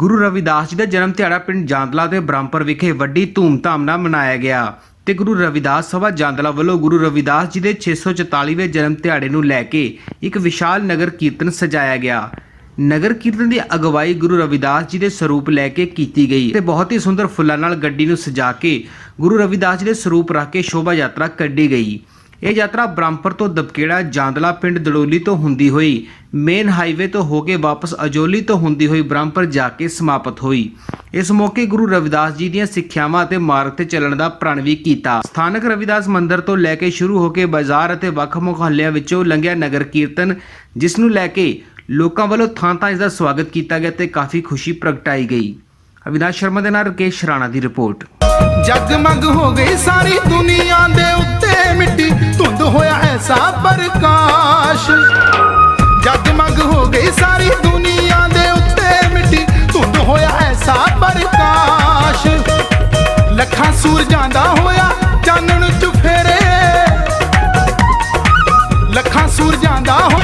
ਗੁਰੂ ਰਵਿਦਾਸ ਜੀ ਦਾ ਜਨਮ ਦਿਹਾੜਾ ਪਿੰਡ ਜਾਂਦਲਾ ਦੇ ਬ੍ਰਹਮਪੁਰ ਵਿਖੇ ਵੱਡੀ ਧੂਮਧਾਮ ਨਾਲ ਮਨਾਇਆ ਗਿਆ ਤੇ ਗੁਰੂ ਰਵਿਦਾਸ ਸਭਾ ਜਾਂਦਲਾ ਵੱਲੋਂ ਗੁਰੂ ਰਵਿਦਾਸ ਜੀ ਦੇ 644ਵੇਂ ਜਨਮ ਦਿਹਾੜੇ ਨੂੰ ਲੈ ਕੇ ਇੱਕ ਵਿਸ਼ਾਲ ਨਗਰ ਕੀਰਤਨ ਸਜਾਇਆ ਗਿਆ। ਨਗਰ ਕੀਰਤਨ ਦੀ ਅਗਵਾਈ ਗੁਰੂ ਰਵਿਦਾਸ ਜੀ ਦੇ ਸਰੂਪ ਲੈ ਕੇ ਕੀਤੀ ਗਈ ਤੇ ਬਹੁਤ ਹੀ ਸੁੰਦਰ ਫੁੱਲਾਂ ਨਾਲ ਗੱਡੀ ਨੂੰ ਸਜਾ ਕੇ ਗੁਰੂ ਰਵਿਦਾਸ ਜੀ ਦੇ ਸਰੂਪ ਰੱਖ ਕੇ ਸ਼ੋਭਾ ਯਾਤਰਾ ਕੱਢੀ ਗਈ। ਇਹ ਯਾਤਰਾ ਬ੍ਰਹਮਪੁਰ ਤੋਂ ਦਬਕੇੜਾ, ਜਾਂਦਲਾ ਪਿੰਡ ਦੜੋਲੀ ਤੋਂ ਹੁੰਦੀ ਹੋਈ, ਮੇਨ ਹਾਈਵੇ ਤੋਂ ਹੋ ਕੇ ਵਾਪਸ ਅਜੋਲੀ ਤੋਂ ਹੁੰਦੀ ਹੋਈ ਬ੍ਰਹਮਪੁਰ ਜਾ ਕੇ ਸਮਾਪਤ ਹੋਈ। ਇਸ ਮੌਕੇ ਗੁਰੂ ਰਵਿਦਾਸ ਜੀ ਦੀਆਂ ਸਿੱਖਿਆਵਾਂ ਅਤੇ ਮਾਰਗ ਤੇ ਚੱਲਣ ਦਾ ਪ੍ਰਣ ਵੀ ਕੀਤਾ। ਸਥਾਨਕ ਰਵਿਦਾਸ ਮੰਦਿਰ ਤੋਂ ਲੈ ਕੇ ਸ਼ੁਰੂ ਹੋ ਕੇ ਬਾਜ਼ਾਰ ਅਤੇ ਵੱਖ ਮੁਹੱਲਿਆਂ ਵਿੱਚੋਂ ਲੰਘਿਆ ਨਗਰ ਕੀਰਤਨ, ਜਿਸ ਨੂੰ ਲੈ ਕੇ ਲੋਕਾਂ ਵੱਲੋਂ ਥਾਂ ਥਾਂ ਇਸ ਦਾ ਸਵਾਗਤ ਕੀਤਾ ਗਿਆ ਤੇ ਕਾਫੀ ਖੁਸ਼ੀ ਪ੍ਰਗਟਾਈ ਗਈ। ਅਵਿਨਾਸ਼ ਸ਼ਰਮਾ ਦੇ ਨਾਲ ਰਕੇਸ਼ ਰਾਣਾ ਦੀ ਰਿਪੋਰਟ। ਜਗਮਗ ਹੋ ਗਈ ਸਾਰੀ ਦੁਨੀਆ ਦੇ ਐਸਾ ਪ੍ਰਕਾਸ਼। ਜਗਮਗ ਹੋ ਗਈ ਸਾਰੀ ਦੁਨੀਆ ਦੇ ਉੱਤੇ ਮਿੱਟੀ। ਧੁੰਦ ਹੋਇਆ ਐਸਾ ਪ੍ਰਕਾਸ਼। ਲੱਖਾਂ ਸੂਰ ਜਾਂਦਾ ਹੋਇਆ ਚਾਨਣ ਚੁਫੇਰੇ ਲੱਖਾਂ ਸੂਰ ਜਾਂਦਾ ਹੋਇਆ